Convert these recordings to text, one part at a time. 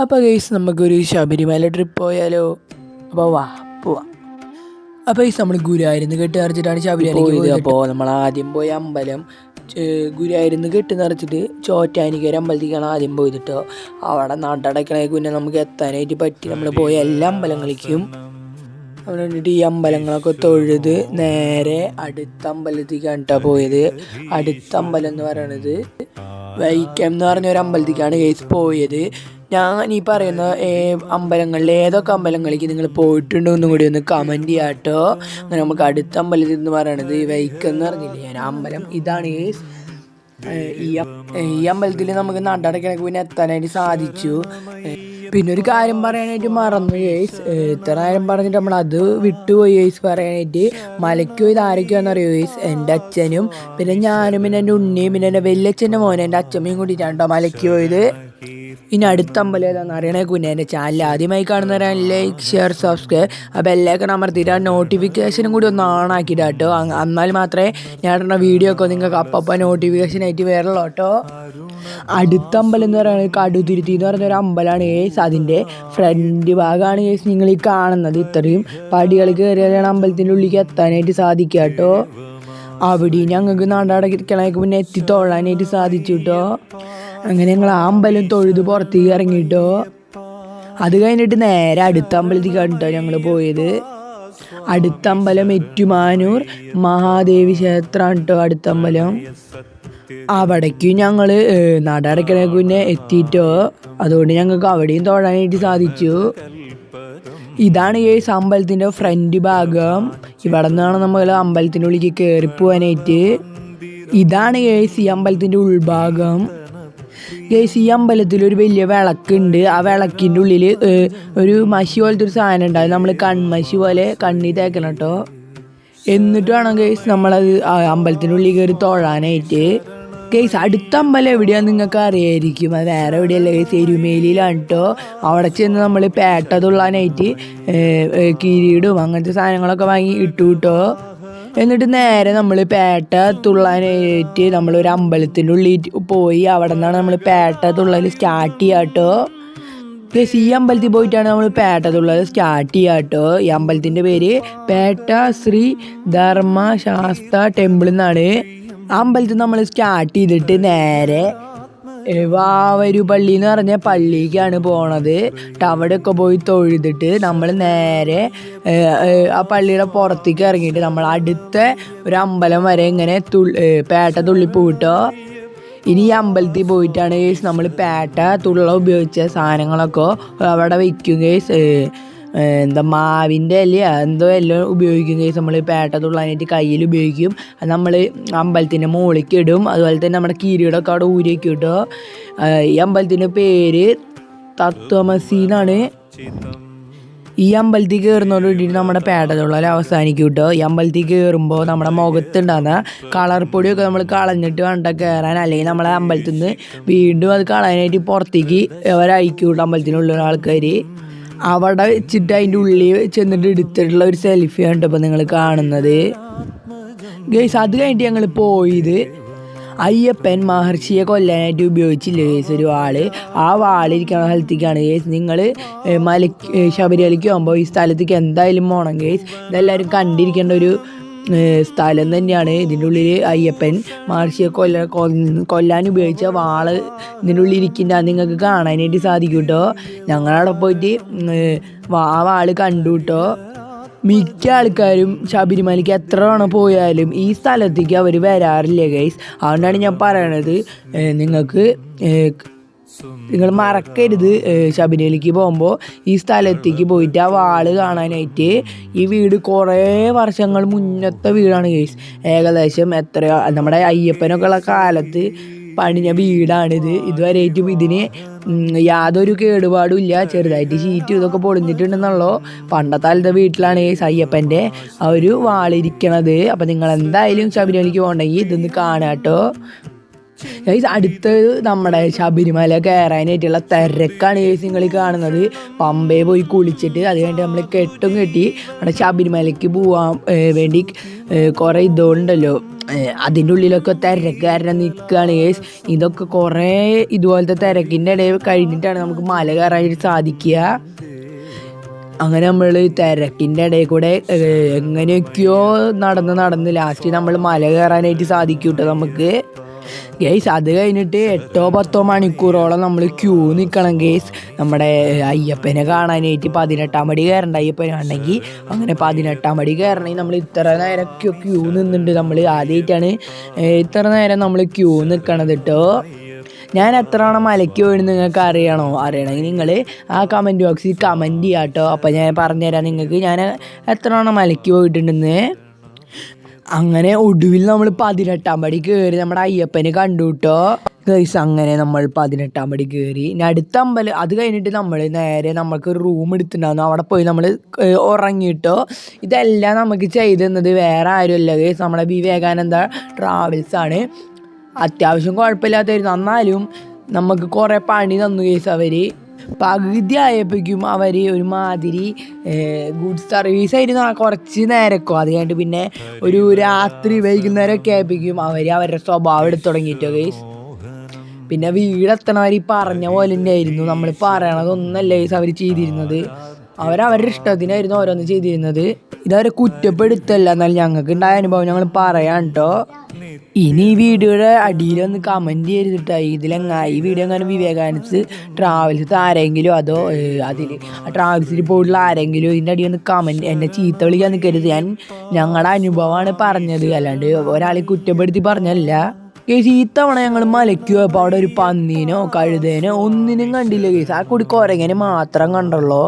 അപ്പോൾ ഗൈസ് നമുക്കൊരു ശബരിമല ട്രിപ്പ് പോയാലോ? അപ്പോൾ വാ പോവാ. അപ്പോൾ ഈ നമ്മൾ ഗുരുവായിരുന്നു കെട്ട് നിറച്ചിട്ടാണ് ശബരിമല പോയത്. അപ്പോൾ നമ്മൾ ആദ്യം പോയ അമ്പലം ഗുരുവായിരുന്നു കെട്ട് നിറച്ചിട്ട് ചോറ്റാനിക്കര അമ്പലത്തേക്കാണ് ആദ്യം പോയത് കേട്ടോ അവിടെ നടടക്കണേക്ക് പിന്നെ നമുക്ക് എത്താനായിട്ട് പറ്റി. നമ്മൾ പോയ എല്ലാ അമ്പലങ്ങളിലേക്കും അവിടെ വേണ്ടിയിട്ട് ഈ അമ്പലങ്ങളൊക്കെ തൊഴുത് നേരെ അടുത്ത അമ്പലത്തേക്കാണ് കേട്ടോ പോയത്. അടുത്ത അമ്പലം എന്ന് പറയണത് വൈക്കം എന്ന് പറഞ്ഞ ഒരു അമ്പലത്തേക്കാണ് കേസ് പോയത്. ഞാൻ ഈ പറയുന്ന അമ്പലങ്ങളിൽ ഏതൊക്കെ അമ്പലങ്ങളിലേക്ക് നിങ്ങൾ പോയിട്ടുണ്ടോ എന്നും കൂടി ഒന്ന് കമന്റ് ചെയ്യാം കേട്ടോ അങ്ങനെ നമുക്ക് അടുത്ത അമ്പലത്തിൽ എന്ന് പറയണത് ഈ വൈക്കം എന്ന് പറഞ്ഞില്ലേ? ഞാൻ അമ്പലം ഇതാണ്. ഈ ഈ അമ്പലത്തിൽ നമുക്ക് നടടക്കണക്ക് പിന്നെ എത്താനായിട്ട് സാധിച്ചു. പിന്നെ ഒരു കാര്യം പറയാനായിട്ട് മറന്നു യേസ് ഇത്ര നേരം പറഞ്ഞിട്ട് നമ്മൾ അത് വിട്ടുപോയി യേസ് പറയാനായിട്ട്. മലയ്ക്ക് പോയി ആരൊക്കെയാണെന്ന് അറിയോ യേസ് എന്റെ അച്ഛനും പിന്നെ ഞാനും പിന്നെ എന്റെ ഉണ്ണിയും പിന്നെ എന്റെ വലിയച്ഛന്റെ മോനും എന്റെ അച്ഛമ്മയും കൂട്ടിയിട്ടാണ് കേട്ടോ മലയ്ക്ക് പോയത്. ഇനി അടുത്ത അമ്പലം ഏതാണെന്ന് അറിയണേ കുഞ്ഞെ എന്റെ ചാനൽ ആദ്യമായി കാണുന്നവരാണ് ലൈക്ക് ഷെയർ സബ്സ്ക്രൈബ് ആ ബെല്ലൈക്കൺ അമർത്തിയിട്ട് ആ നോട്ടിഫിക്കേഷനും കൂടി ഒന്ന് ഓൺ ആക്കിയിട്ട് കേട്ടോ എന്നാൽ മാത്രമേ ഞാൻ ഇടുന്ന വീഡിയോ ഒക്കെ നിങ്ങൾക്ക് അപ്പം നോട്ടിഫിക്കേഷൻ ആയിട്ട് വരുള്ളൂ കേട്ടോ അടുത്ത അമ്പലം എന്ന് പറയുന്നത് കടുതിരുത്തി എന്ന് പറയുന്ന ഒരു അമ്പലമാണ് ഏസ് അതിന്റെ ഫ്രണ്ട് ഭാഗമാണ് ഏസ് നിങ്ങൾ ഈ കാണുന്നത്. ഇത്രയും പടികൾ കയറിയാണ് അമ്പലത്തിന്റെ ഉള്ളിലേക്ക് എത്താനായിട്ട് സാധിക്കുക കേട്ടോ അവിടെയും ഞങ്ങൾക്ക് നാടാടക്കിണക്ക് പിന്നെ എത്തി തൊള്ളാനായിട്ട് സാധിച്ചു കേട്ടോ അങ്ങനെ ഞങ്ങൾ ആ അമ്പലം തൊഴുത് പുറത്തേക്ക് ഇറങ്ങിയിട്ടോ അത് കഴിഞ്ഞിട്ട് നേരെ അടുത്ത അമ്പലത്തിൽ കണ്ടോ ഞങ്ങൾ പോയത്? അടുത്ത അമ്പലം ഏറ്റുമാനൂർ മഹാദേവി ക്ഷേത്രമാണ് കേട്ടോ അടുത്ത അമ്പലം. അവിടേക്ക് ഞങ്ങൾ നടക്കണ പിന്നെ എത്തിയിട്ടോ അതുകൊണ്ട് ഞങ്ങൾക്ക് അവിടെയും തൊഴാനായിട്ട് സാധിച്ചു. ഇതാണ് ഈ അമ്പലത്തിന്റെ ഫ്രണ്ട് ഭാഗം. ഇവിടെ നിന്നാണ് നമ്മൾ അമ്പലത്തിന്റെ ഉള്ളിലേക്ക് കയറി പോകാനായിട്ട് ഇതാണ് ഈ ഈ അമ്പലത്തിന്റെ ഉൾഭാഗം. ഗേസ് ഈ അമ്പലത്തിൽ ഒരു വലിയ വിളക്കുണ്ട്. ആ വിളക്കിന്റെ ഉള്ളിൽ ഒരു മഷി പോലത്തെ ഒരു സാധനം ഉണ്ടാവും നമ്മൾ കൺമഷി പോലെ കണ്ണി തേക്കണം കേട്ടോ. എന്നിട്ട് വേണം ഗൈസ് നമ്മളത് അമ്പലത്തിന്റെ ഉള്ളിൽ കയറി തൊഴാനായിട്ട്. ഗൈസ് അടുത്ത അമ്പലം എവിടെയാന്ന് നിങ്ങൾക്ക് അറിയായിരിക്കും. അത് വേറെ എവിടെയല്ല ഗൈസ് എരുമേലിയിലാണ് കേട്ടോ. അവിടെ ചെന്ന് നമ്മൾ പേട്ട തുള്ളാനായിട്ട് കിരീടും അങ്ങനത്തെ സാധനങ്ങളൊക്കെ വാങ്ങി ഇട്ടു കേട്ടോ. എന്നിട്ട് നേരെ നമ്മൾ പേട്ട തുള്ളാനായിട്ട് നമ്മൾ ഒരു അമ്പലത്തിന്റെ ഉള്ളിൽ പോയി. അവിടെ നിന്നാണ് നമ്മൾ പേട്ട തുള്ളൽ സ്റ്റാർട്ട് ചെയ്യുക കേട്ടോ പ്ലസ് ഈ അമ്പലത്തിൽ പോയിട്ടാണ് നമ്മൾ പേട്ട തുള്ളൽ സ്റ്റാർട്ട് ചെയ്യുക കേട്ടോ ഈ അമ്പലത്തിന്റെ പേര് പേട്ട ശ്രീ ധർമ്മ ശാസ്ത്ര ടെമ്പിൾ എന്നാണ് അമ്പലത്തിൽ നമ്മൾ സ്റ്റാർട്ട് ചെയ്തിട്ട് നേരെ ഏ, വാവരു പള്ളി എന്ന് പറഞ്ഞ പള്ളിക്കാണ് പോണത്. ട്ട് അവിടെയൊക്കെ പോയി തൊഴുതിട്ട് നമ്മൾ നേരെ ആ പള്ളിയുടെ പുറത്തേക്ക് ഇറങ്ങിയിട്ട് നമ്മൾ അടുത്ത ഒരു അമ്പലം വരെ ഇങ്ങനെ തുള്ളി പേട്ട ഇനി ഈ അമ്പലത്തിൽ പോയിട്ടാണ് നമ്മൾ പേട്ട തുള്ള ഉപയോഗിച്ച സാധനങ്ങളൊക്കെ അവിടെ വയ്ക്കും ഗേസ് എന്താ മാവിന്റെ അല്ലേ എന്തോ എല്ലാം ഉപയോഗിക്കും കേസ് നമ്മൾ പേട്ട തുള്ളാനായിട്ട് കയ്യിൽ ഉപയോഗിക്കും. അത് നമ്മൾ അമ്പലത്തിന്റെ മുകളിലേക്ക് ഇടും. അതുപോലെ തന്നെ നമ്മുടെ കിരീടമൊക്കെ അവിടെ ഊരിയൊക്കെ ഇട്ടോ ഈ അമ്പലത്തിന്റെ പേര് തത്വമസി എന്നാണ് ഈ അമ്പലത്തിൽ കയറുന്നതോട് കൂടിയിട്ട് നമ്മുടെ പേടതുള്ളൽ അവസാനിക്കും കേട്ടോ. ഈ അമ്പലത്തിൽ കയറുമ്പോൾ നമ്മുടെ മുഖത്തുണ്ടാകുന്ന കളർ പൊടിയൊക്കെ നമ്മൾ കളഞ്ഞിട്ട് വേണ്ട കയറാൻ അല്ലെങ്കിൽ നമ്മളെ അമ്പലത്തിൽ നിന്ന് വീണ്ടും അത് കളയാനായിട്ട് പുറത്തേക്ക് അവരയക്കും കേട്ടോ അമ്പലത്തിനുള്ള ആൾക്കാർ അവിടെ വെച്ചിട്ട് അതിന്റെ ഉള്ളിൽ ചെന്നിട്ട് എടുത്തിട്ടുള്ള ഒരു സെൽഫിയാണ് കേട്ടോ ഇപ്പോൾ നിങ്ങൾ കാണുന്നത്. ഗേസ് അത് കഴിഞ്ഞിട്ട് ഞങ്ങൾ പോയത് അയ്യപ്പൻ മഹർഷിയെ കൊല്ലാനായിട്ട് ഉപയോഗിച്ചില്ല കേസ് ഒരു വാൾ. ആ വാളിരിക്കുന്ന സ്ഥലത്തേക്കാണ് കേസ് നിങ്ങൾ മല ശബരിമലയ്ക്ക് പോകുമ്പോൾ ഈ സ്ഥലത്തേക്ക് എന്തായാലും പോകണം കേസ് ഇതെല്ലാവരും കണ്ടിരിക്കേണ്ട ഒരു സ്ഥലം തന്നെയാണ്. ഇതിന്റെ ഉള്ളിൽ അയ്യപ്പൻ മഹർഷിയെ കൊല്ല കൊല്ലാൻ ഉപയോഗിച്ച വാൾ ഇതിന്റെ ഉള്ളിൽ ഇരിക്കുന്ന നിങ്ങൾക്ക് കാണാനായിട്ട് സാധിക്കും കേട്ടോ ഞങ്ങളവിടെ പോയിട്ട് ആ വാൾ കണ്ടു കേട്ടോ മിക്ക ആൾക്കാരും ശബരിമലയ്ക്ക് എത്ര തവണ പോയാലും ഈ സ്ഥലത്തേക്ക് അവർ വരാറില്ല ഗൈസ് അതുകൊണ്ടാണ് ഞാൻ പറയണത് നിങ്ങൾക്ക് നിങ്ങൾ മറക്കരുത് ശബരിമലയ്ക്ക് പോകുമ്പോൾ ഈ സ്ഥലത്തേക്ക് പോയിട്ട് ആ വാൾ കാണാനായിട്ട് ഈ വീട് കുറേ വർഷങ്ങൾ മുന്നത്തെ വീടാണ് കേസ് ഏകദേശം എത്രയോ നമ്മുടെ അയ്യപ്പനൊക്കെ ഉള്ള കാലത്ത് പണിഞ്ഞ വീടാണിത്. ഇതുവരെയായിട്ടും ഇതിന് യാതൊരു കേടുപാടും ഇല്ല. ചെറുതായിട്ട് ഷീറ്റ് ഇതൊക്കെ പൊളിഞ്ഞിട്ടുണ്ടെന്നുള്ളൂ. പണ്ടത്തെ കാലത്തെ വീട്ടിലാണ് ഈ അയ്യപ്പന്റെ ആ ഒരു വാളിരിക്കണത്. അപ്പം നിങ്ങൾ എന്തായാലും ശബരിമലയ്ക്ക് പോകണമെങ്കിൽ ഇതൊന്ന് കാണാം കേട്ടോ ഗൈസ് അടുത്തത് നമ്മുടെ ശബരിമല കയറാനായിട്ടുള്ള തിരക്കാണ് ഗൈസ് നിങ്ങൾ കാണുന്നത്. പമ്പയിൽ പോയി കുളിച്ചിട്ട് അത് കഴിഞ്ഞിട്ട് നമ്മൾ കെട്ടും കെട്ടി നമ്മുടെ ശബരിമലയ്ക്ക് പോവാൻ വേണ്ടി കുറേ ഇതുണ്ടല്ലോ. അതിന്റെ ഉള്ളിലൊക്കെ തിരക്കാരനെ നിൽക്കുകയാണ് ഗൈസ് ഇതൊക്കെ കുറേ ഇതുപോലത്തെ തിരക്കിന്റെ ഇടയിൽ കഴിഞ്ഞിട്ടാണ് നമുക്ക് മല കയറാനായിട്ട് സാധിക്കുക. അങ്ങനെ നമ്മൾ തിരക്കിന്റെ ഇടയിൽ കൂടെ എങ്ങനെയൊക്കെയോ നടന്ന് നടന്ന് ലാസ്റ്റ് നമ്മൾ മല കയറാനായിട്ട് സാധിക്കൂട്ടോ നമുക്ക്. ഗേസ് അത് കഴിഞ്ഞിട്ട് എട്ടോ പത്തോ മണിക്കൂറോളം നമ്മൾ ക്യൂ നിൽക്കണം ഗേസ് നമ്മുടെ അയ്യപ്പനെ കാണാനായിട്ട് പതിനെട്ടാം പടി അയ്യപ്പനെ. ഉണ്ടെങ്കിൽ അങ്ങനെ പതിനെട്ടാം പടി കയറണമെങ്കിൽ നമ്മൾ ഇത്ര നേരം ക്യൂ നിന്നുണ്ട് നമ്മൾ ആദ്യമായിട്ടാണ് ഇത്ര നേരം നമ്മൾ ക്യൂ നിൽക്കണത് കേട്ടോ ഞാൻ എത്ര തവണ മലയ്ക്ക് പോയി നിങ്ങൾക്ക് അറിയണോ? അറിയണമെങ്കിൽ നിങ്ങൾ ആ കമന്റ് ബോക്സിൽ കമന്റ് ചെയ്യാം കേട്ടോ അപ്പോൾ ഞാൻ പറഞ്ഞുതരാം നിങ്ങൾക്ക്. ഞാൻ എത്ര തവണ മലയ്ക്ക് പോയിട്ടുണ്ടെന്ന്? അങ്ങനെ ഒടുവിൽ നമ്മൾ പതിനെട്ടാം പടി കയറി നമ്മുടെ അയ്യപ്പനെ കണ്ടു കേട്ടോ ഗൈസ് അങ്ങനെ നമ്മൾ പതിനെട്ടാം പടി കയറി അടുത്ത അമ്പലം അത് കഴിഞ്ഞിട്ട് നമ്മൾ നേരെ നമുക്ക് ഒരു റൂം എടുത്തിട്ടുണ്ടായിരുന്നു. അവിടെ പോയി നമ്മൾ ഉറങ്ങിയിട്ടോ ഇതെല്ലാം നമുക്ക് ചെയ്തു തന്നത് വേറെ ആരുമല്ല. ഗൈസ് നമ്മുടെ വിവേകാനന്ദ ട്രാവൽസ് ആണ്. അത്യാവശ്യം കുഴപ്പമില്ലാത്തായിരുന്നു എന്നാലും നമുക്ക് കുറേ പണി തന്നു ഗൈസ് അവർ പകുതി ആയപ്പോഴേക്കും അവർ ഒരുമാതിരി ഗുഡ് സർവീസ് ആയിരുന്നു കുറച്ച് നേരമൊക്കെ അത് കഴിഞ്ഞിട്ട് പിന്നെ ഒരു രാത്രി വൈകുന്നേരമൊക്കെ ആയപ്പോഴേക്കും അവർ അവരുടെ സ്വഭാവം എടുത്തു തുടങ്ങിയിട്ടോ ഗൈസ് പിന്നെ വീടെത്തണവർ ഈ പറഞ്ഞ പോലെ തന്നെയായിരുന്നു. നമ്മൾ പറയണതൊന്നല്ല ഗൈസ് അവർ ചെയ്തിരുന്നത്. അവരവരുടെ ഇഷ്ടത്തിനായിരുന്നു ഓരോന്ന് ചെയ്തിരുന്നത്. ഇതവരെ കുറ്റപ്പെടുത്തല്ല. എന്നാൽ ഞങ്ങൾക്ക് ഉണ്ടായ അനുഭവം ഞങ്ങൾ പറയാം കേട്ടോ ഇനി ഈ വീഡിയോയുടെ അടിയിലൊന്ന് കമന്റ് ചെയ്തിട്ടാ ഇതിലെങ്ങാ? ഈ വീഡിയോ എങ്ങനെ വിവേകാനന്ദ് ട്രാവൽസ് ആരെങ്കിലും അതോ അതിൽ ട്രാവൽസിൽ പോയിട്ടുള്ള ആരെങ്കിലും ഇതിന്റെ അടിയിൽ ഒന്ന് കമന്റ് എന്നെ ചീത്ത വിളിക്കാൻ നിൽക്കരുത് ഞാൻ ഞങ്ങളുടെ അനുഭവമാണ് പറഞ്ഞത്. അല്ലാണ്ട് ഒരാളെ കുറ്റപ്പെടുത്തി പറഞ്ഞല്ല. കേസ് ഈ തവണ ഞങ്ങൾ മലയ്ക്ക് പോയപ്പോൾ അവിടെ ഒരു പന്നീനോ കഴുതേനോ ഒന്നിനും കണ്ടില്ല കേസ്. ആ കുടി കുരങ്ങനെ മാത്രം കണ്ടുള്ളൂ?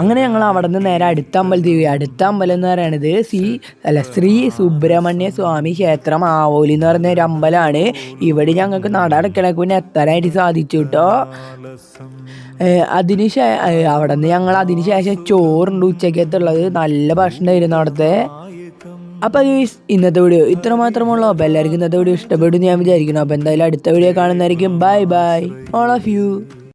അങ്ങനെ ഞങ്ങൾ അവിടെ നിന്ന് നേരെ അടുത്ത അമ്പലത്തിൽ പോയി അടുത്ത അമ്പലം എന്ന് പറയുന്നത് സി അല്ല ശ്രീ സുബ്രഹ്മണ്യ സ്വാമി ക്ഷേത്രം ആവോലി എന്ന് പറയുന്ന ഒരു അമ്പലമാണ്. ഇവിടെ ഞങ്ങൾക്ക് നട അടക്കണക്ക് പിന്നെ എത്താനായിട്ട് സാധിച്ചു കേട്ടോ അതിന് ശേ അവിടെ നിന്ന് ഞങ്ങൾ അതിന് ശേഷം ചോറുണ്ട് ഉച്ചക്കത്തുള്ളത് നല്ല ഭക്ഷണമായിരുന്നു അവിടുത്തെ. അപ്പോൾ അത് ഇന്നത്തെ വീഡിയോ ഇത്ര മാത്രമുള്ളൂ അപ്പോൾ എല്ലാവർക്കും ഇന്നത്തെ വീഡിയോ ഇഷ്ടപ്പെടും ഞാൻ വിചാരിക്കുന്നു. അപ്പോൾ എന്തായാലും അടുത്ത video കാണുന്നതായിരിക്കും. Bye bye. All of you